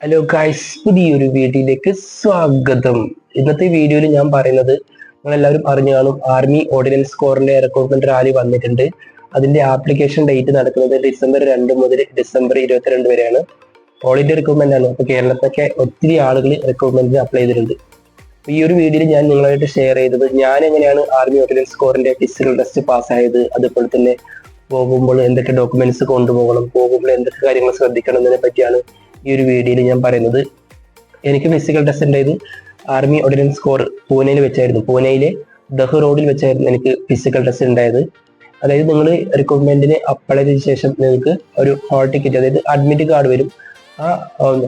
Hello guys പുതിയൊരു വീഡിയോയിലേക്ക് സ്വാഗതം. ഇന്നത്തെ വീഡിയോയിൽ ഞാൻ പറയുന്നത് നിങ്ങളെല്ലാവരും അറിഞ്ഞു കാണും ആർമി ഓർഡിനൻസ് കോറിന്റെ റിക്രൂട്ട്മെന്റ് റാലി വന്നിട്ടുണ്ട്. അതിന്റെ ആപ്ലിക്കേഷൻ ഡേറ്റ് നടക്കുന്നത് ഡിസംബർ രണ്ട് മുതൽ ഡിസംബർ ഇരുപത്തിരണ്ട് വരെയാണ്. ഓൾ ഇന്ത്യ റിക്രൂട്ട്മെന്റ് ആണ്. അപ്പൊ കേരളത്തൊക്കെ ഒത്തിരി ആളുകൾ റിക്രൂട്ട്മെന്റിന് അപ്ലൈ ചെയ്തിട്ടുണ്ട്. ഈ ഒരു വീഡിയോയിൽ ഞാൻ നിങ്ങളായിട്ട് ഷെയർ ചെയ്തത് ഞാൻ എങ്ങനെയാണ് ആർമി ഓർഡിനൻസ് കോറിന്റെ ഫിസിക്കൽ ടെസ്റ്റ് പാസ്സായത് അതുപോലെ തന്നെ പോകുമ്പോൾ എന്തൊക്കെ ഡോക്യുമെന്റ്സ് കൊണ്ടുപോകണം പോകുമ്പോൾ എന്തൊക്കെ കാര്യങ്ങൾ ശ്രദ്ധിക്കണം എന്നതിനെ പറ്റിയാണ് ഈ ഒരു വീഡിയോയിൽ ഞാൻ പറയുന്നത് എനിക്ക് ഫിസിക്കൽ ടെസ്റ്റ് ഉണ്ടായത് ആർമി ഓർഡിനൻസ് കോർ പൂനെയിൽ വെച്ചായിരുന്നു. പൂനെയിലെ ദഹ് റോഡിൽ വെച്ചായിരുന്നു എനിക്ക് ഫിസിക്കൽ ടെസ്റ്റ് ഉണ്ടായത്. അതായത് നിങ്ങൾ റിക്രൂട്ട്മെന്റിന് അപ്ലൈ ചെയ്ത ശേഷം നിങ്ങൾക്ക് ഒരു ഹോൾ ടിക്കറ്റ് അതായത് അഡ്മിറ്റ് കാർഡ് വരും. ആ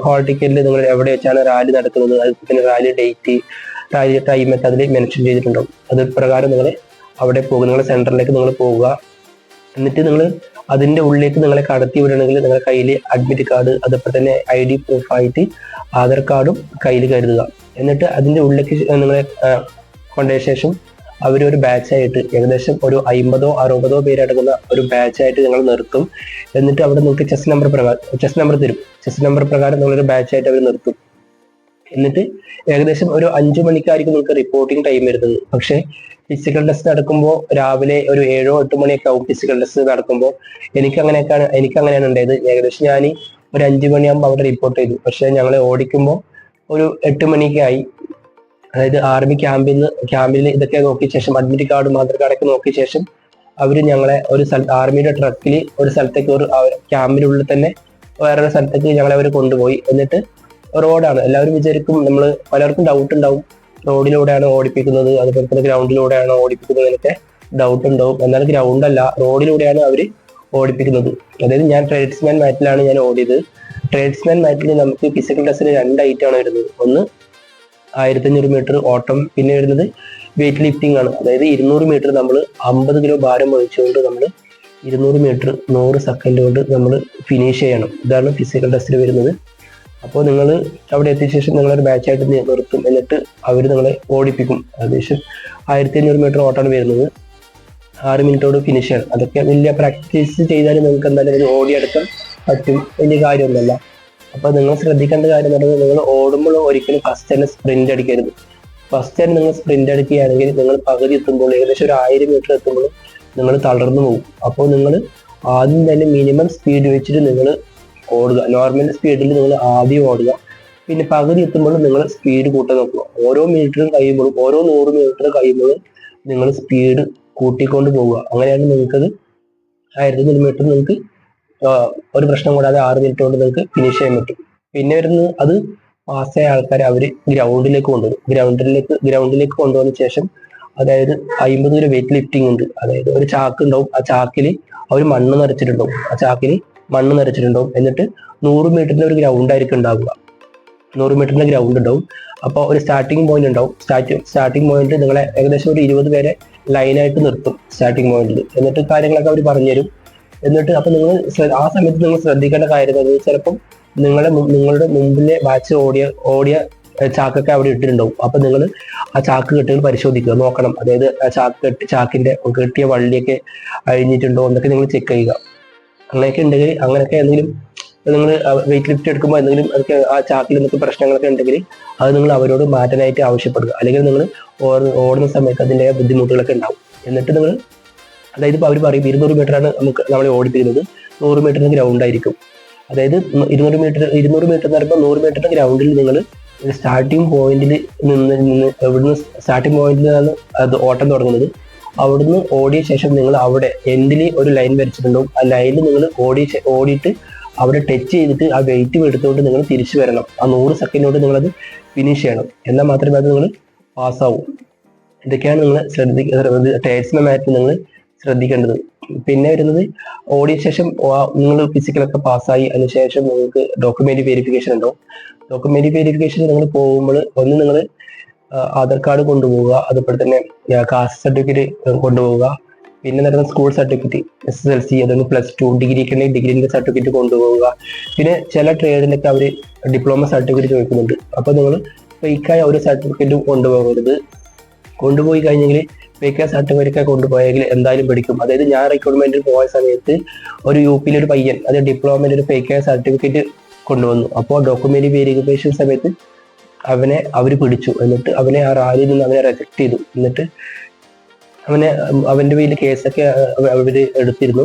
ഹോൾ ടിക്കറ്റിൽ നിങ്ങൾ എവിടെ വെച്ചാണ് റാലി നടക്കുന്നത് തന്നെ റാലി ഡേറ്റ് റാലി ടൈം ഒക്കെ അതിൽ മെൻഷൻ ചെയ്തിട്ടുണ്ടാവും. അത് പ്രകാരം നിങ്ങൾ അവിടെ പോകും. നിങ്ങളുടെ സെന്ററിലേക്ക് നിങ്ങൾ പോവുക എന്നിട്ട് നിങ്ങൾ അതിന്റെ ഉള്ളിലേക്ക് നിങ്ങളെ കടത്തി വിടണമെങ്കിൽ നിങ്ങളുടെ കയ്യിൽ അഡ്മിറ്റ് കാർഡ് അതേപോലെ തന്നെ ഐ ഡി പ്രൂഫായിട്ട് ആധാർ കാർഡും കയ്യിൽ കരുതുക. എന്നിട്ട് അതിന്റെ ഉള്ളിലേക്ക് നിങ്ങളെ കൊണ്ടുപോയ ശേഷം അവരൊരു ബാച്ചായിട്ട് ഏകദേശം ഒരു അമ്പതോ അറുപതോ പേരടങ്ങുന്ന ഒരു ബാച്ചായിട്ട് നിങ്ങൾ നിർത്തും. എന്നിട്ട് അവിടെ നിങ്ങൾക്ക് ചെസ് നമ്പർ പ്രകാരം ചെസ് നമ്പർ തരും. ചെസ് നമ്പർ പ്രകാരം നിങ്ങളൊരു ബാച്ചായിട്ട് അവർ നിർത്തും. എന്നിട്ട് ഏകദേശം ഒരു അഞ്ചു മണിക്കായിരിക്കും നമുക്ക് റിപ്പോർട്ടിംഗ് ടൈം വരുന്നത്. പക്ഷേ ഫിസിക്കൽ ടെസ്റ്റ് നടക്കുമ്പോൾ രാവിലെ ഒരു ഏഴോ എട്ട് മണിയൊക്കെ ആവും ഫിസിക്കൽ ടെസ്റ്റ് നടക്കുമ്പോൾ എനിക്ക് അങ്ങനെയൊക്കെയാണ് എനിക്ക് അങ്ങനെയാണ് ഉണ്ടായത്. ഏകദേശം ഞാൻ ഒരു അഞ്ചു മണിയാകുമ്പോൾ അവിടെ റിപ്പോർട്ട് ചെയ്തു. പക്ഷെ ഞങ്ങളെ ഓടിക്കുമ്പോൾ ഒരു എട്ട് മണിയൊക്കെ ആയി. അതായത് ആർമി ക്യാമ്പിൽ നിന്ന് ക്യാമ്പിൽ ഇതൊക്കെ നോക്കിയ ശേഷം അഡ്മിറ്റ് കാർഡും ആധാർ കാർഡൊക്കെ നോക്കിയ ശേഷം അവർ ഞങ്ങളെ ഒരു സ്ഥലത്ത് ആർമിയുടെ ട്രക്കിൽ ഒരു സ്ഥലത്തേക്ക് ഒരു ക്യാമ്പിനുള്ളിൽ തന്നെ വേറൊരു സ്ഥലത്തേക്ക് ഞങ്ങളെ അവർ കൊണ്ടുപോയി. എന്നിട്ട് റോഡാണ്. എല്ലാവരും വിചാരിക്കും നമ്മൾ പലർക്കും ഡൗട്ട് ഉണ്ടാവും. റോഡിലൂടെയാണ് ഓടിപ്പിക്കുന്നത് അതുപോലെ തന്നെ ഗ്രൗണ്ടിലൂടെയാണ് ഓടിപ്പിക്കുന്നത് എന്നൊക്കെ ഡൗട്ട് ഉണ്ടാവും. എന്നാൽ ഗ്രൗണ്ട് അല്ല റോഡിലൂടെയാണ് അവർ ഓടിപ്പിക്കുന്നത്. അതായത് ഞാൻ ട്രേഡ്സ്മാൻ മാറ്റിലാണ് ഞാൻ ഓടിയത്. ട്രേഡ്സ്മാൻ മാറ്റിൽ നമുക്ക് ഫിസിക്കൽ ടെസ്റ്റിന് രണ്ട് ഐറ്റം ആണ് വരുന്നത്. ഒന്ന് ആയിരത്തി അഞ്ഞൂറ് മീറ്റർ ഓട്ടം പിന്നെ വരുന്നത് വെയിറ്റ് ലിഫ്റ്റിംഗ് ആണ്. അതായത് ഇരുന്നൂറ് മീറ്റർ നമ്മൾ അമ്പത് കിലോ ഭാരം വഹിച്ചുകൊണ്ട് നമ്മൾ ഇരുന്നൂറ് മീറ്റർ നൂറ് സെക്കൻഡ് കൊണ്ട് നമ്മൾ ഫിനിഷ് ചെയ്യണം. ഇതാണ് ഫിസിക്കൽ ടെസ്റ്റിൽ വരുന്നത്. അപ്പോൾ നിങ്ങൾ അവിടെ എത്തിയ ശേഷം നിങ്ങളൊരു ബാച്ചായിട്ട് നിർത്തും. എന്നിട്ട് അവർ നിങ്ങളെ ഓടിപ്പിക്കും. ഏകദേശം ആയിരത്തി അഞ്ഞൂറ് മീറ്റർ ഓട്ടാണ് വരുന്നത്. ആറ് മിനിറ്റോട് ഫിനിഷ് ചെയ്യണം അതൊക്കെ വലിയ പ്രാക്ടീസ് ചെയ്താലും നിങ്ങൾക്ക് എന്തായാലും ഓടിയെടുക്കാൻ പറ്റും. വലിയ കാര്യമൊന്നുമല്ല. അപ്പോൾ നിങ്ങൾ ശ്രദ്ധിക്കേണ്ട കാര്യം എന്ന് പറഞ്ഞാൽ നിങ്ങൾ ഓടുമ്പോൾ ഒരിക്കലും ഫസ്റ്റ് തന്നെ സ്പ്രിന്റ് അടിക്കരുത്. ഫസ്റ്റ് തന്നെ നിങ്ങൾ സ്പ്രിന്റ് അടിക്കുകയാണെങ്കിൽ നിങ്ങൾ പകുതി എത്തുമ്പോൾ ഏകദേശം ഒരു ആയിരം മീറ്റർ എത്തുമ്പോൾ നിങ്ങൾ തളർന്നു പോകും. അപ്പോൾ നിങ്ങൾ ആദ്യം തന്നെ മിനിമം സ്പീഡ് വെച്ചിട്ട് നിങ്ങൾ ഓടുക. നോർമൽ സ്പീഡിൽ നിങ്ങൾ ആദ്യം ഓടുക. പിന്നെ പകുതി എത്തുമ്പോൾ നിങ്ങൾ സ്പീഡ് കൂട്ടാൻ നോക്കുക. ഓരോ മീറ്ററും കഴിയുമ്പോഴും ഓരോ നൂറ് മീറ്റർ കഴിയുമ്പോഴും നിങ്ങൾ സ്പീഡ് കൂട്ടിക്കൊണ്ട് പോവുക. അങ്ങനെയാണ് നിങ്ങൾക്കത് ആയിരത്തി കിലോമീറ്റർ മീറ്റർ നിങ്ങൾക്ക് ഒരു പ്രശ്നം കൂടാതെ ആറ് മിനിറ്റ് കൊണ്ട് നിങ്ങൾക്ക് ഫിനിഷ് ചെയ്യാൻ പറ്റും. പിന്നെ വരുന്നത് അത് പാസ്സായ ആൾക്കാരെ അവർ ഗ്രൗണ്ടിലേക്ക് കൊണ്ടുവരും. ഗ്രൗണ്ടിലേക്ക് ഗ്രൗണ്ടിലേക്ക് കൊണ്ടുവന്ന ശേഷം അതായത് അമ്പത് കിലോ വെയിറ്റ് ലിഫ്റ്റിംഗ് ഉണ്ട്. അതായത് ഒരു ചാക്ക് ഉണ്ടാവും. ആ ചാക്കിൽ അവർ മണ്ണ് നിറച്ചിട്ടുണ്ടാവും. ആ ചാക്കിൽ മണ്ണ് നിറച്ചിട്ടുണ്ടാവും. എന്നിട്ട് നൂറ് മീറ്ററിന്റെ ഒരു ഗ്രൗണ്ട് ആയിരിക്കും ഉണ്ടാവുക. നൂറ് മീറ്ററിന്റെ ഗ്രൗണ്ട് ഉണ്ടാവും. അപ്പോൾ ഒരു സ്റ്റാർട്ടിംഗ് പോയിന്റ് ഉണ്ടാവും. സ്റ്റാർട്ടിംഗ് സ്റ്റാർട്ടിംഗ് പോയിന്റ് നിങ്ങളെ ഏകദേശം ഒരു ഇരുപത് പേരെ ലൈനായിട്ട് നിർത്തും സ്റ്റാർട്ടിംഗ് പോയിന്റിൽ എന്നിട്ട് കാര്യങ്ങളൊക്കെ അവർ പറഞ്ഞുതരും. എന്നിട്ട് അപ്പൊ നിങ്ങൾ ആ സമയത്ത് നിങ്ങൾ ശ്രദ്ധിക്കേണ്ട കാര്യം എന്ന് ചിലപ്പം നിങ്ങളെ നിങ്ങളുടെ മുമ്പിലെ ബാച്ച് ഓടിയ ഓടിയ ചാക്കൊക്കെ അവിടെ ഇട്ടിട്ടുണ്ടാവും. അപ്പൊ നിങ്ങൾ ആ ചാക്ക് കെട്ടുകൾ പരിശോധിക്കുക നോക്കണം. അതായത് ആ ചാക്ക് കെട്ടി ചാക്കിന്റെ കെട്ടിയ വള്ളിയൊക്കെ അഴിഞ്ഞിട്ടുണ്ടോ എന്നൊക്കെ നിങ്ങൾ ചെക്ക് ചെയ്യുക. അങ്ങനെയൊക്കെ ഉണ്ടെങ്കിൽ അങ്ങനെയൊക്കെ എന്തെങ്കിലും നിങ്ങൾ വെയിറ്റ് ലിഫ്റ്റ് എടുക്കുമ്പോൾ എന്തെങ്കിലും അതൊക്കെ ആ ചാക്കിൽ എന്തൊക്കെ പ്രശ്നങ്ങളൊക്കെ ഉണ്ടെങ്കിൽ അത് നിങ്ങൾ അവരോട് മാറ്റാനായിട്ട് ആവശ്യപ്പെടുക. അല്ലെങ്കിൽ നിങ്ങൾ ഓടുന്ന സമയത്ത് അതിന്റെ ബുദ്ധിമുട്ടുകളൊക്കെ ഉണ്ടാവും. എന്നിട്ട് നിങ്ങൾ അതായത് ഇപ്പോൾ അവർ പറയും ഇരുന്നൂറ് മീറ്ററാണ് നമുക്ക് നമ്മളെ ഓടിപ്പിക്കുന്നത്. നൂറ് മീറ്ററിന് ഗ്രൗണ്ട് ആയിരിക്കും. അതായത് ഇരുന്നൂറ് മീറ്റർ ഇരുന്നൂറ് മീറ്റർ എന്ന് പറയുമ്പോൾ നൂറ് മീറ്ററിന് ഗ്രൗണ്ടിൽ നിങ്ങൾ സ്റ്റാർട്ടിംഗ് പോയിന്റിൽ നിന്ന് നിന്ന് എവിടുന്ന് സ്റ്റാർട്ടിംഗ് പോയിന്റിൽ നിന്നാണ് അത് ഓട്ടം തുടങ്ങുന്നത്. അവിടുന്ന് ഓടിയ ശേഷം നിങ്ങൾ അവിടെ എൻഡിൽ ഒരു ലൈൻ വരച്ചിട്ടുണ്ടാവും ആ ലൈനിൽ നിങ്ങൾ ഓടി ഓടിയിട്ട് അവിടെ ടച്ച് ചെയ്തിട്ട് ആ വെയിറ്റ് എടുത്തുകൊണ്ട് നിങ്ങൾ തിരിച്ചു വരണം. ആ നൂറ് സെക്കൻഡ് കൊണ്ട് നിങ്ങളത് ഫിനിഷ് ചെയ്യണം. എന്നാൽ മാത്രമേ അത് നിങ്ങൾ പാസ്സാവൂ ഇതൊക്കെയാണ് നിങ്ങൾ ശ്രദ്ധിക്കുന്നത് മാറ്റി നിങ്ങൾ ശ്രദ്ധിക്കേണ്ടത്. പിന്നെ വരുന്നത് ഓടിയ ശേഷം നിങ്ങൾ ഫിസിക്കലൊക്കെ പാസ്സായി അതിനുശേഷം നിങ്ങൾക്ക് ഡോക്യുമെന്റ് വെരിഫിക്കേഷൻ ഉണ്ടാവും ഡോക്യുമെന്റ് വെരിഫിക്കേഷൻ നിങ്ങൾ പോകുമ്പോൾ ഒന്ന് നിങ്ങൾ ആധാർ കാർഡ് കൊണ്ടുപോവുക അതുപോലെ തന്നെ കാസ്റ്റ് സർട്ടിഫിക്കറ്റ് കൊണ്ടുപോവുക. പിന്നെ നടന്ന school certificate S S L C അതുപോലെ പ്ലസ് ടു ഡിഗ്രിക്ക് ഉണ്ടെങ്കിൽ ഡിഗ്രീന്റെ സർട്ടിഫിക്കറ്റ് കൊണ്ടുപോവുക. പിന്നെ ചില ട്രേഡിലൊക്കെ അവർ ഡിപ്ലോമ സർട്ടിഫിക്കറ്റ് ചോദിക്കുന്നുണ്ട്. അപ്പോൾ നിങ്ങൾ ഫേക്കായ ഒരു സർട്ടിഫിക്കറ്റും കൊണ്ടുപോകരുത്. കൊണ്ടുപോയി കഴിഞ്ഞെങ്കിൽ ഫേക്കായ സർട്ടിഫിക്കറ്റ് ഒക്കെ കൊണ്ടുപോയെങ്കിൽ എന്തായാലും പിടിക്കും. അതായത് ഞാൻ റിക്രൂട്ട്മെന്റിൽ പോയ സമയത്ത് ഒരു യു പിയിലെ ഒരു പയ്യൻ അത് ഡിപ്ലോമയിൽ ഒരു ഫേക്കായ സർട്ടിഫിക്കറ്റ് കൊണ്ടുവന്നു. അപ്പോൾ ഡോക്യുമെന്റ് വെരിഫിക്കേഷൻ സമയത്ത് അവനെ അവർ പിടിച്ചു. എന്നിട്ട് അവനെ ആ റാലിയിൽ നിന്ന് അവനെ റെജക്ട് ചെയ്തു. എന്നിട്ട് അവനെ അവന്റെ പേരിൽ കേസൊക്കെ അവർ എടുത്തിരുന്നു.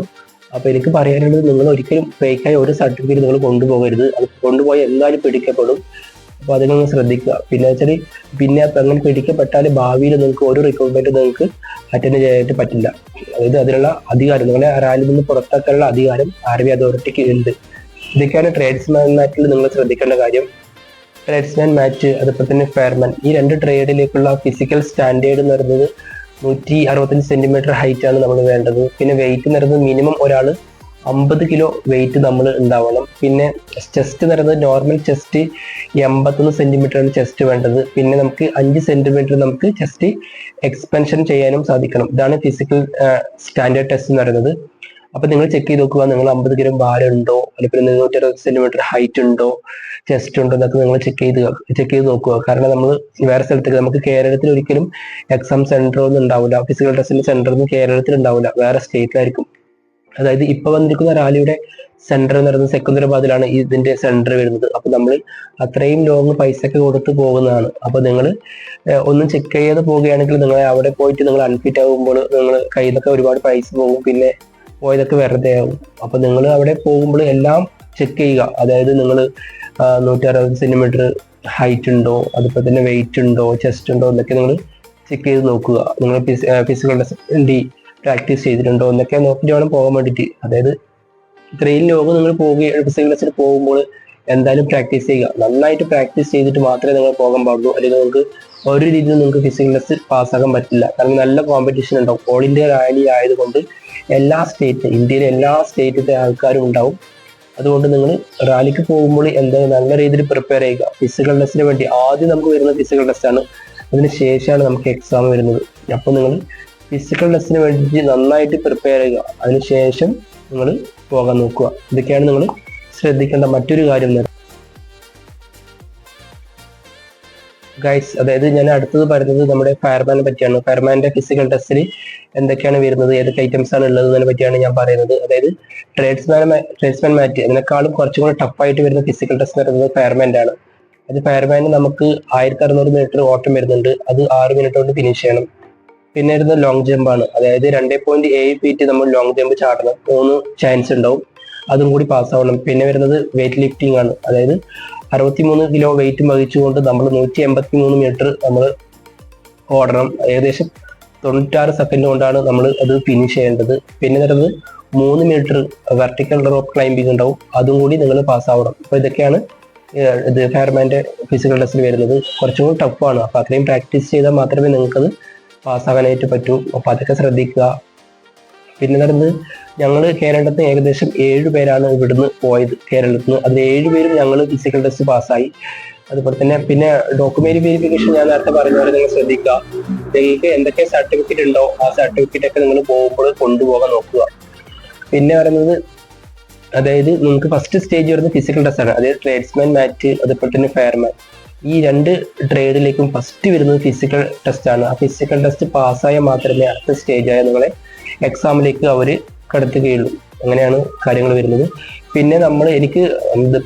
അപ്പൊ എനിക്ക് പറയാനുള്ളത് നിങ്ങൾ ഒരിക്കലും ഫേക്കായ ഒരു സർട്ടിഫിക്കറ്റ് നിങ്ങൾ കൊണ്ടുപോകരുത്. അത് കൊണ്ടുപോയി എന്തായാലും പിടിക്കപ്പെടും. അപ്പൊ അതിനൊന്ന് ശ്രദ്ധിക്കുക. പിന്നെ വെച്ചാൽ പിന്നെ അങ്ങനെ പിടിക്കപ്പെട്ടാൽ ഭാവിയിൽ നിങ്ങൾക്ക് ഒരു റിക്രൂട്ട്മെന്റ് നിങ്ങൾക്ക് അറ്റൻഡ് ചെയ്യാനായിട്ട് പറ്റില്ല. അതായത് അതിനുള്ള അധികാരം നിങ്ങളെ റാലിയിൽ നിന്ന് പുറത്താക്കാനുള്ള അധികാരം ആർ ബി അതോറിറ്റിക്ക് ഉണ്ട്. ഇതൊക്കെയാണ് മാറ്റിൽ നിങ്ങൾ ശ്രദ്ധിക്കേണ്ട കാര്യം. ട്രേഡ്സ്മാൻ മാറ്റ് അതുപോലെ തന്നെ ഫെയർമാൻ. ഈ രണ്ട് ട്രേഡിലേക്കുള്ള ഫിസിക്കൽ സ്റ്റാൻഡേർഡ് എന്ന് പറയുന്നത് നൂറ്റി അറുപത്തഞ്ച് സെന്റിമീറ്റർ ഹൈറ്റ് ആണ് നമ്മൾ വേണ്ടത്. പിന്നെ വെയിറ്റ് എന്ന് പറയുന്നത് മിനിമം ഒരാൾ അമ്പത് കിലോ വെയിറ്റ് നമ്മൾ ഉണ്ടാവണം. പിന്നെ ചെസ്റ്റ് എന്ന് പറയുന്നത് നോർമൽ ചെസ്റ്റ് എൺപത്തൊന്ന് സെന്റിമീറ്ററാണ് ചെസ്റ്റ് വേണ്ടത്. പിന്നെ നമുക്ക് അഞ്ച് സെന്റിമീറ്റർ നമുക്ക് ചെസ്റ്റ് എക്സ്പെൻഷൻ ചെയ്യാനും സാധിക്കണം. ഇതാണ് ഫിസിക്കൽ സ്റ്റാൻഡേർഡ് ടെസ്റ്റ് എന്ന് പറയുന്നത്. അപ്പൊ നിങ്ങൾ ചെക്ക് ചെയ്ത് നോക്കുക നിങ്ങൾ അമ്പത് ഗ്രാം ഭാരമുണ്ടോ? അല്ലെങ്കിൽ നൂറ്റി അറുപത് സെന്റിമീറ്റർ ഹൈറ്റ് ഉണ്ടോ? ചെസ്റ്റ് ഉണ്ടോ? എന്നൊക്കെ നിങ്ങൾ ചെക്ക് ചെയ്ത് ചെക്ക് ചെയ്ത് നോക്കുക. കാരണം നമ്മൾ വേറെ സ്ഥലത്തേക്ക് നമുക്ക് കേരളത്തിൽ ഒരിക്കലും എക്സാം സെന്റർ ഒന്നും ഉണ്ടാവില്ല. ഫിസിക്കൽ ടെസ്റ്റിന്റെ സെന്റർ ഒന്നും കേരളത്തിൽ ഉണ്ടാവില്ല. വേറെ സ്റ്റേറ്റിലായിരിക്കും അതായത് ഇപ്പൊ വന്നിരിക്കുന്ന റാലിയുടെ സെന്റർ എന്ന് പറയുന്നത് സെക്കന്ദരാബാദിലാണ് ഇതിന്റെ സെന്റർ വരുന്നത്. അപ്പൊ നമ്മൾ അത്രയും ലോങ് പൈസ ഒക്കെ കൊടുത്ത് പോകുന്നതാണ്. അപ്പൊ നിങ്ങൾ ഒന്നും ചെക്ക് ചെയ്യാതെ പോവുകയാണെങ്കിൽ നിങ്ങൾ അവിടെ പോയിട്ട് നിങ്ങൾ അൺഫിറ്റ് ആകുമ്പോൾ നിങ്ങൾ കയ്യിൽ നിന്നൊക്കെ ഒരുപാട് പൈസ പോകും. പിന്നെ പോയതൊക്കെ വെറുതെ ആവും. അപ്പൊ നിങ്ങൾ അവിടെ പോകുമ്പോൾ എല്ലാം ചെക്ക് ചെയ്യുക. അതായത് നിങ്ങൾ നൂറ്റി അറുപത് സെന്റിമീറ്റർ ഹൈറ്റ് ഉണ്ടോ? അതുപോലെ തന്നെ വെയിറ്റ് ഉണ്ടോ? ചെസ്റ്റ് ഉണ്ടോ? എന്നൊക്കെ നിങ്ങൾ ചെക്ക് ചെയ്ത് നോക്കുക. നിങ്ങൾ ഫിസിക്കൽ ഡി പ്രാക്ടീസ് ചെയ്തിട്ടുണ്ടോ? എന്നൊക്കെ നോക്കിയിട്ട് വേണം പോകാൻ വേണ്ടിയിട്ട്. അതായത് ഇത്രയും ലോകം നിങ്ങൾ പോകുക ഫിസിക്കൽ ടെസ്റ്റിന് പോകുമ്പോൾ എന്തായാലും പ്രാക്ടീസ് ചെയ്യുക. നന്നായിട്ട് പ്രാക്ടീസ് ചെയ്തിട്ട് മാത്രമേ നിങ്ങൾ പോകാൻ പാടുള്ളൂ. അല്ലെങ്കിൽ നിങ്ങൾക്ക് ഒരു രീതിയിൽ നിങ്ങൾക്ക് ഫിസിക്കൽ ടെസ്റ്റ് പാസ്സാക്കാൻ പറ്റില്ല. കാരണം നല്ല കോമ്പറ്റീഷൻ ഉണ്ടാവും. ഓൾ ഇന്ത്യ റാലി ആയതുകൊണ്ട് എല്ലാ സ്റ്റേറ്റ് ഇന്ത്യയിലെ എല്ലാ സ്റ്റേറ്റിലെ ആൾക്കാരും ഉണ്ടാവും. അതുകൊണ്ട് നിങ്ങൾ റാലിക്ക് പോകുമ്പോൾ എന്തായാലും നല്ല രീതിയിൽ പ്രിപ്പയർ ചെയ്യുക. ഫിസിക്കൽ ടെസ്റ്റിന് വേണ്ടി ആദ്യം നമുക്ക് വരുന്ന ഫിസിക്കൽ ടെസ്റ്റാണ് അതിന് ശേഷമാണ് നമുക്ക് എക്സാം വരുന്നത്. അപ്പോൾ നിങ്ങൾ ഫിസിക്കൽ ടെസ്റ്റിന് വേണ്ടി നന്നായിട്ട് പ്രിപ്പയർ ചെയ്യുക. അതിനുശേഷം നിങ്ങൾ പോകാൻ നോക്കുക. ഇതൊക്കെയാണ് നിങ്ങൾ ശ്രദ്ധിക്കേണ്ട മറ്റൊരു കാര്യം ഗൈസ് അതായത് ഞാൻ അടുത്തത് പറയുന്നത് നമ്മുടെ ഫയർമാനെ പറ്റിയാണ്. ഫയർമാന്റെ ഫിസിക്കൽ ടെസ്റ്റിൽ എന്തൊക്കെയാണ് വരുന്നത് ഏതൊക്കെ ഐറ്റംസ് ആണ് ഉള്ളത് എന്നതിനെ പറ്റിയാണ് ഞാൻ പറയുന്നത്. അതായത് ട്രേഡ്സ്മാൻ ട്രേഡ്സ്മാൻ മാറ്റ് അതിനേക്കാളും കുറച്ചും കൂടെ ടഫായിട്ട് വരുന്ന ഫിസിക്കൽ ടെസ്റ്റ് എന്ന് പറയുന്നത് ഫയർമാന്റെ ആണ്. അത് ഫയർമാന് നമുക്ക് ആയിരത്തി അറുന്നൂറ് മീറ്റർ ഓട്ടം വരുന്നുണ്ട്. അത് ആറ് മിനിറ്റ് കൊണ്ട് ഫിനിഷ് ചെയ്യണം. പിന്നെ വരുന്നത് ലോങ് ജമ്പാണ് അതായത് രണ്ടേ പോയിന്റ് ഏഴ് ഫീറ്റ് നമ്മൾ ലോങ് ജമ്പ് ചാടണം. മൂന്ന് ചാൻസ് ഉണ്ടാവും. അതും കൂടി പാസ്സാവണം പിന്നെ വരുന്നത് വെയിറ്റ് ലിഫ്റ്റിംഗ് ആണ്. അതായത് അറുപത്തിമൂന്ന് കിലോ വെയിറ്റ് വഹിച്ചുകൊണ്ട് നമ്മൾ നൂറ്റി എൺപത്തി മൂന്ന് മീറ്റർ നമ്മൾ ഓടണം. ഏകദേശം തൊണ്ണൂറ്റാറ് സെക്കൻഡ് കൊണ്ടാണ് നമ്മൾ അത് ഫിനിഷ് ചെയ്യേണ്ടത്. പിന്നെ വരുന്നത് മൂന്ന് മീറ്റർ വെർട്ടിക്കൽ റോപ്പ് ക്ലൈംബിംഗ് ഉണ്ടാവും. അതും കൂടി നിങ്ങൾ പാസ്സാവണം അപ്പോൾ ഇതൊക്കെയാണ് ഇത് ഫയർമാന്റെ ഫിസിക്കൽ ടെസ്റ്റിൽ വരുന്നത്. കുറച്ചും കൂടി ടഫാണ് അപ്പോൾ അത്രയും പ്രാക്ടീസ് ചെയ്താൽ മാത്രമേ നിങ്ങൾക്കത് പാസ്സാകാനായിട്ട് പറ്റൂ. അപ്പോൾ അതൊക്കെ ശ്രദ്ധിക്കുക. പിന്നെ നടന്ന് ഞങ്ങൾ കേരളത്തിൽ നിന്ന് ഏകദേശം ഏഴ് പേരാണ് ഇവിടുന്ന് പോയത് കേരളത്തിൽ നിന്ന്. അതിൽ ഏഴ് പേരും ഞങ്ങൾ ഫിസിക്കൽ ടെസ്റ്റ് പാസ്സായി. അതുപോലെ തന്നെ പിന്നെ ഡോക്യുമെന്റ് വെരിഫിക്കേഷൻ ഞാൻ നേരത്തെ പറഞ്ഞ പോലെ നിങ്ങൾ ശ്രദ്ധിക്കുക. നിങ്ങൾക്ക് എന്തൊക്കെ സർട്ടിഫിക്കറ്റ് ഉണ്ടോ ആ സർട്ടിഫിക്കറ്റ് ഒക്കെ നിങ്ങൾ പോകുമ്പോൾ കൊണ്ടുപോകാൻ നോക്കുക. പിന്നെ പറയുന്നത് അതായത് നിങ്ങൾക്ക് ഫസ്റ്റ് സ്റ്റേജ് വരുന്നത് ഫിസിക്കൽ ടെസ്റ്റ് ആണ്. അതായത് ട്രേഡ്സ്മാൻ മാറ്റ് അതുപോലെ തന്നെ ഫെയർമാൻ ഈ രണ്ട് ട്രേഡിലേക്കും ഫസ്റ്റ് വരുന്നത് ഫിസിക്കൽ ടെസ്റ്റ് ആണ്. ആ ഫിസിക്കൽ ടെസ്റ്റ് പാസ്സായാൽ മാത്രമേ അടുത്ത സ്റ്റേജായ നിങ്ങളെ എക്സാമിലേക്ക് അവർ കടത്തുകയുള്ളൂ. അങ്ങനെയാണ് കാര്യങ്ങൾ വരുന്നത്. പിന്നെ നമ്മൾ എനിക്ക്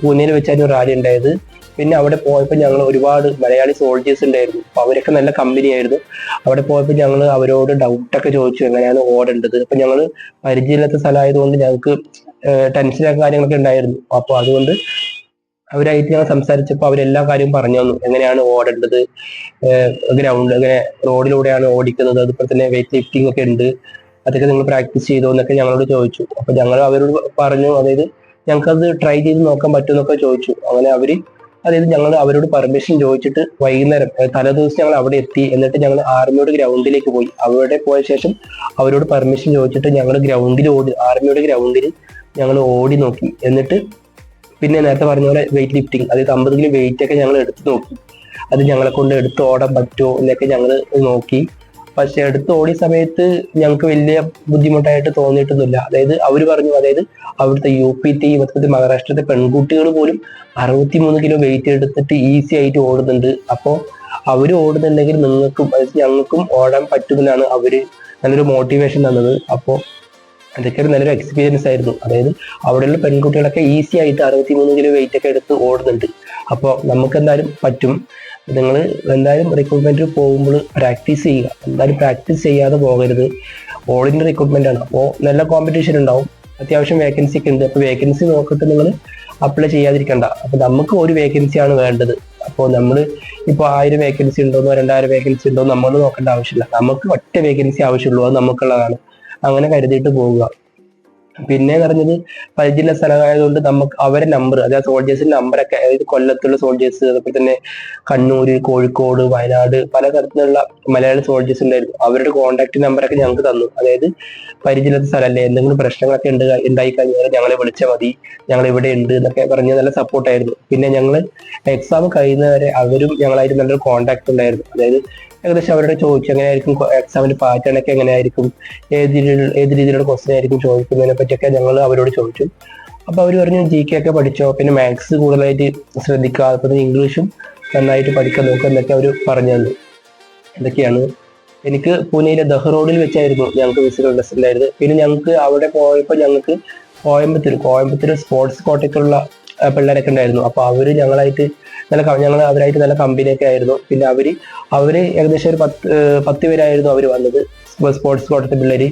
പൂനെയിൽ വെച്ചായിരുന്നു റാലി ഉണ്ടായത്. പിന്നെ അവിടെ പോയപ്പോൾ ഞങ്ങൾ ഒരുപാട് മലയാളി സോൾജേഴ്സ് ഉണ്ടായിരുന്നു. അപ്പൊ അവരൊക്കെ നല്ല കമ്പനി ആയിരുന്നു. അവിടെ പോയപ്പോൾ ഞങ്ങൾ അവരോട് ഡൗട്ടൊക്കെ ചോദിച്ചു എങ്ങനെയാണ് ഓടേണ്ടത്? അപ്പൊ ഞങ്ങൾ പരിചയമില്ലാത്ത സ്ഥലമായതുകൊണ്ട് ഞങ്ങൾക്ക് ടെൻഷനൊക്കെ കാര്യങ്ങളൊക്കെ ഉണ്ടായിരുന്നു. അപ്പോൾ അതുകൊണ്ട് അവരായിട്ട് ഞങ്ങൾ സംസാരിച്ചപ്പോൾ അവരെല്ലാ കാര്യവും പറഞ്ഞു തന്നു. എങ്ങനെയാണ് ഓടേണ്ടത്? ഗ്രൗണ്ട് അങ്ങനെ റോഡിലൂടെയാണ് ഓടിക്കുന്നത്. അതുപോലെ തന്നെ വെയിറ്റ് ലിഫ്റ്റിംഗ് ഒക്കെ ഉണ്ട്. അതൊക്കെ നിങ്ങൾ പ്രാക്ടീസ് ചെയ്തോ എന്നൊക്കെ ഞങ്ങളോട് ചോദിച്ചു. അപ്പൊ ഞങ്ങൾ അവരോട് പറഞ്ഞു അതായത് ഞങ്ങൾക്കത് ട്രൈ ചെയ്ത് നോക്കാൻ പറ്റുമെന്നൊക്കെ ചോദിച്ചു. അങ്ങനെ അവർ അതായത് ഞങ്ങൾ അവരോട് പെർമിഷൻ ചോദിച്ചിട്ട് വൈകുന്നേരം തലേ ദിവസം ഞങ്ങൾ അവിടെ എത്തി. എന്നിട്ട് ഞങ്ങൾ ആർമിയുടെ ഗ്രൗണ്ടിലേക്ക് പോയി. അവിടെ പോയ ശേഷം അവരോട് പെർമിഷൻ ചോദിച്ചിട്ട് ഞങ്ങൾ ഗ്രൗണ്ടിൽ ഓടി ആർമിയുടെ ഗ്രൗണ്ടിൽ ഞങ്ങൾ ഓടി നോക്കി. എന്നിട്ട് പിന്നെ നേരത്തെ പറഞ്ഞ പോലെ വെയിറ്റ് ലിഫ്റ്റിംഗ് അതായത് അമ്പത് കിലോ വെയിറ്റ് ഒക്കെ ഞങ്ങൾ എടുത്ത് നോക്കി. അത് ഞങ്ങളെ കൊണ്ട് എടുത്ത് ഓടാൻ പറ്റുമോ എന്നൊക്കെ ഞങ്ങൾ നോക്കി. പക്ഷെ എടുത്ത് ഓടിയ സമയത്ത് ഞങ്ങൾക്ക് വലിയ ബുദ്ധിമുട്ടായിട്ട് തോന്നിയിട്ടൊന്നുമില്ല. അതായത് അവർ പറഞ്ഞു അതായത് അവിടുത്തെ യു പി ടി മൊത്തത്തിൽ മഹാരാഷ്ട്രത്തെ പെൺകുട്ടികൾ പോലും അറുപത്തിമൂന്ന് കിലോ വെയിറ്റ് എടുത്തിട്ട് ഈസി ആയിട്ട് ഓടുന്നുണ്ട്. അപ്പോൾ അവർ ഓടുന്നുണ്ടെങ്കിൽ നിങ്ങൾക്കും ഞങ്ങൾക്കും ഓടാൻ പറ്റുമെന്നാണ് അവർ നല്ലൊരു മോട്ടിവേഷൻ തന്നത്. അപ്പോൾ അതൊക്കെ ഒരു നല്ലൊരു എക്സ്പീരിയൻസ് ആയിരുന്നു. അതായത് അവിടെയുള്ള പെൺകുട്ടികളൊക്കെ ഈസി ആയിട്ട് അറുപത്തി മൂന്ന് കിലോ വെയിറ്റ് ഒക്കെ എടുത്ത് ഓടുന്നുണ്ട്. അപ്പോൾ നമുക്ക് എന്തായാലും പറ്റും. നിങ്ങൾ എന്തായാലും റിക്രൂട്ട്മെന്റിൽ പോകുമ്പോൾ പ്രാക്ടീസ് ചെയ്യുക. എന്തായാലും പ്രാക്ടീസ് ചെയ്യാതെ പോകരുത്. ഓൾ ഇന്ത്യ റിക്രൂട്ട്മെന്റ് ആണ്. അപ്പോൾ നല്ല കോമ്പറ്റീഷൻ ഉണ്ടാവും. അത്യാവശ്യം വേക്കൻസി ഒക്കെ ഉണ്ട്. അപ്പോൾ വേക്കൻസി നോക്കിയിട്ട് നിങ്ങൾ അപ്ലൈ ചെയ്യാതിരിക്കണ്ട. അപ്പോൾ നമുക്ക് ഒരു വേക്കൻസി ആണ് വേണ്ടത്. അപ്പോൾ നമ്മൾ ഇപ്പോൾ ആയിരം വേക്കൻസി ഉണ്ടോന്നോ രണ്ടായിരം വേക്കൻസി ഉണ്ടോ നമ്മൾ നോക്കേണ്ട ആവശ്യമില്ല. നമുക്ക് ഒറ്റ വേക്കൻസി ആവശ്യമുള്ളൂ. അത് നമുക്കുള്ളതാണ്. അങ്ങനെ കരുതിയിട്ട് പോവുക. പിന്നെ പറഞ്ഞത് പരിചയമുള്ള സ്ഥലമായതുകൊണ്ട് നമുക്ക് അവരെ നമ്പർ അതായത് സോൾജേഴ്സിന്റെ നമ്പറൊക്കെ അതായത് കൊല്ലത്തുള്ള സോൾജേഴ്സ് അതുപോലെ തന്നെ കണ്ണൂര് കോഴിക്കോട് വയനാട് പല തരത്തിലുള്ള മലയാളി സോൾജേഴ്സ് ഉണ്ടായിരുന്നു. അവരുടെ കോൺടാക്ട് നമ്പറൊക്കെ ഞങ്ങൾക്ക് തന്നു. അതായത് പരിചയമില്ലാത്ത സ്ഥലമല്ലേ? എന്തെങ്കിലും പ്രശ്നങ്ങളൊക്കെ ഉണ്ട് ഉണ്ടായി കഴിഞ്ഞാൽ ഞങ്ങളെ വിളിച്ചാൽ മതി. ഞങ്ങൾ ഇവിടെ ഉണ്ട് എന്നൊക്കെ പറഞ്ഞ് നല്ല സപ്പോർട്ടായിരുന്നു പിന്നെ ഞങ്ങൾ എക്സാം കഴിയുന്നവരെ അവരും ഞങ്ങളായിട്ട് നല്ലൊരു കോൺടാക്ട് ഉണ്ടായിരുന്നു. അതായത് ഏകദേശം അവരോട് ചോദിച്ചു എങ്ങനെയായിരിക്കും എക്സാമിന്റെ പാറ്റേൺ ഒക്കെ എങ്ങനെയായിരിക്കും? ഏത് രീതിയിലുള്ള ഏത് രീതിയിലുള്ള ക്വസ്റ്റ്യൻ ആയിരിക്കും ചോദിക്കുന്നതിനെ പറ്റിയൊക്കെ ഞങ്ങൾ അവരോട് ചോദിച്ചു. അപ്പൊ അവർ പറഞ്ഞു ജി കെ ഒക്കെ പഠിച്ചോ? പിന്നെ മാത്സ് കൂടുതലായിട്ട് ശ്രദ്ധിക്കുക അതുപോലെ ഇംഗ്ലീഷും നന്നായിട്ട് പഠിക്കാൻ നോക്കുക എന്നൊക്കെ അവർ പറഞ്ഞു തന്നു. എന്തൊക്കെയാണ് എനിക്ക് പൂനെയിലെ ദഹ് റോഡിൽ വെച്ചായിരുന്നു ഞങ്ങൾക്ക് വിസിറ്റ് ഉണ്ടായിരുന്നത്. പിന്നെ ഞങ്ങൾക്ക് അവിടെ പോയപ്പോൾ ഞങ്ങൾക്ക് കോയമ്പത്തൂർ കോയമ്പത്തൂർ സ്പോർട്സ് കോട്ടയ്ക്കുള്ള പിള്ളേരൊക്കെ ഉണ്ടായിരുന്നു. അപ്പൊ അവർ ഞങ്ങളായിട്ട് നല്ല ഞങ്ങൾ അവരായിട്ട് നല്ല കമ്പനിയൊക്കെ ആയിരുന്നു. പിന്നെ അവർ അവർ ഏകദേശം ഒരു പത്ത് പത്ത് പേരായിരുന്നു അവർ വന്നത്. സ്പോർട്സ് കോട്ടത്തെ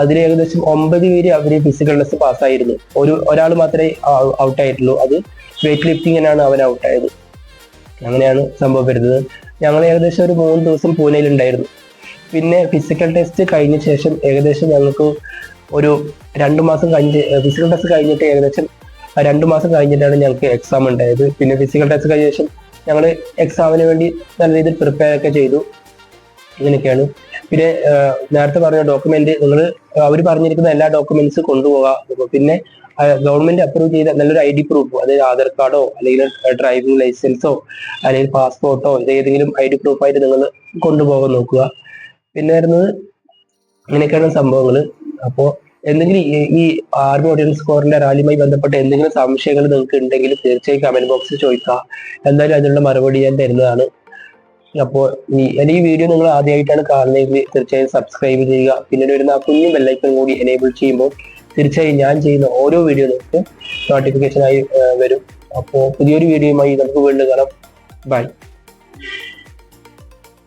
അതിൽ ഏകദേശം ഒമ്പത് പേര് അവർ ഫിസിക്കൽ ടെസ്റ്റ് പാസ്സായിരുന്നു ഒരു ഒരാൾ മാത്രമേ ഔട്ട് ആയിട്ടുള്ളൂ. അത് വെയിറ്റ് ലിഫ്റ്റിങ്ങിനാണ് അവൻ ഔട്ടായത് അങ്ങനെയാണ് സംഭവം വരുന്നത്. ഞങ്ങൾ ഏകദേശം ഒരു മൂന്ന് ദിവസം പൂനെയിലുണ്ടായിരുന്നു പിന്നെ ഫിസിക്കൽ ടെസ്റ്റ് കഴിഞ്ഞ ശേഷം ഏകദേശം ഞങ്ങൾക്ക് ഒരു രണ്ട് മാസം കഴിഞ്ഞ് ഫിസിക്കൽ ടെസ്റ്റ് കഴിഞ്ഞിട്ട് ഏകദേശം രണ്ട് മാസം കഴിഞ്ഞിട്ടാണ് ഞങ്ങൾക്ക് എക്സാം ഉണ്ടായത്. പിന്നെ ഫിസിക്കൽ ടെസ്റ്റ് കഴിഞ്ഞ ശേഷം ഞങ്ങൾ എക്സാമിന് വേണ്ടി നല്ല രീതിയിൽ പ്രിപ്പയർ ഒക്കെ ചെയ്തു. ഇങ്ങനെയൊക്കെയാണ്. പിന്നെ നേരത്തെ പറഞ്ഞ ഡോക്യുമെന്റ് നിങ്ങൾ അവർ പറഞ്ഞിരിക്കുന്ന എല്ലാ ഡോക്യുമെന്റ്സ് കൊണ്ടുപോകാം. പിന്നെ ഗവൺമെന്റ് അപ്രൂവ് ചെയ്ത നല്ലൊരു ഐ ഡി പ്രൂഫ് അതായത് ആധാർ കാർഡോ അല്ലെങ്കിൽ ഡ്രൈവിംഗ് ലൈസൻസോ അല്ലെങ്കിൽ പാസ്പോർട്ടോ ഏതെങ്കിലും ഐ ഡി പ്രൂഫായിട്ട് നിങ്ങൾ കൊണ്ടുപോകാൻ നോക്കുക. പിന്നെ വരുന്നത് ഇങ്ങനെയൊക്കെയാണ് സംഭവങ്ങൾ അപ്പോൾ എന്തെങ്കിലും ഈ- ആർമി ഓഡിയൻസ് സ്കോറിന്റെ റാലിയുമായി ബന്ധപ്പെട്ട് എന്തെങ്കിലും സംശയങ്ങൾ നിങ്ങൾക്ക് ഉണ്ടെങ്കിൽ തീർച്ചയായും കമന്റ് ബോക്സിൽ ചോദിക്കുക. എന്തായാലും അതിനുള്ള മറുപടി ഞാൻ തരുന്നതാണ്. അപ്പോൾ ഈ വീഡിയോ നിങ്ങൾ ആദ്യമായിട്ടാണ് കാണുന്നതെങ്കിൽ തീർച്ചയായും സബ്സ്ക്രൈബ് ചെയ്യുക. പിന്നീട് വരുന്ന ആ കുഞ്ഞു ബെല്ലൈക്കൺ കൂടി എനേബിൾ ചെയ്യുമ്പോൾ തീർച്ചയായും ഞാൻ ചെയ്യുന്ന ഓരോ വീഡിയോ നിങ്ങൾക്ക് നോട്ടിഫിക്കേഷനായി വരും. അപ്പോൾ പുതിയൊരു വീഡിയോയുമായി നമുക്ക് വീണ്ടും കാണാം. ബൈ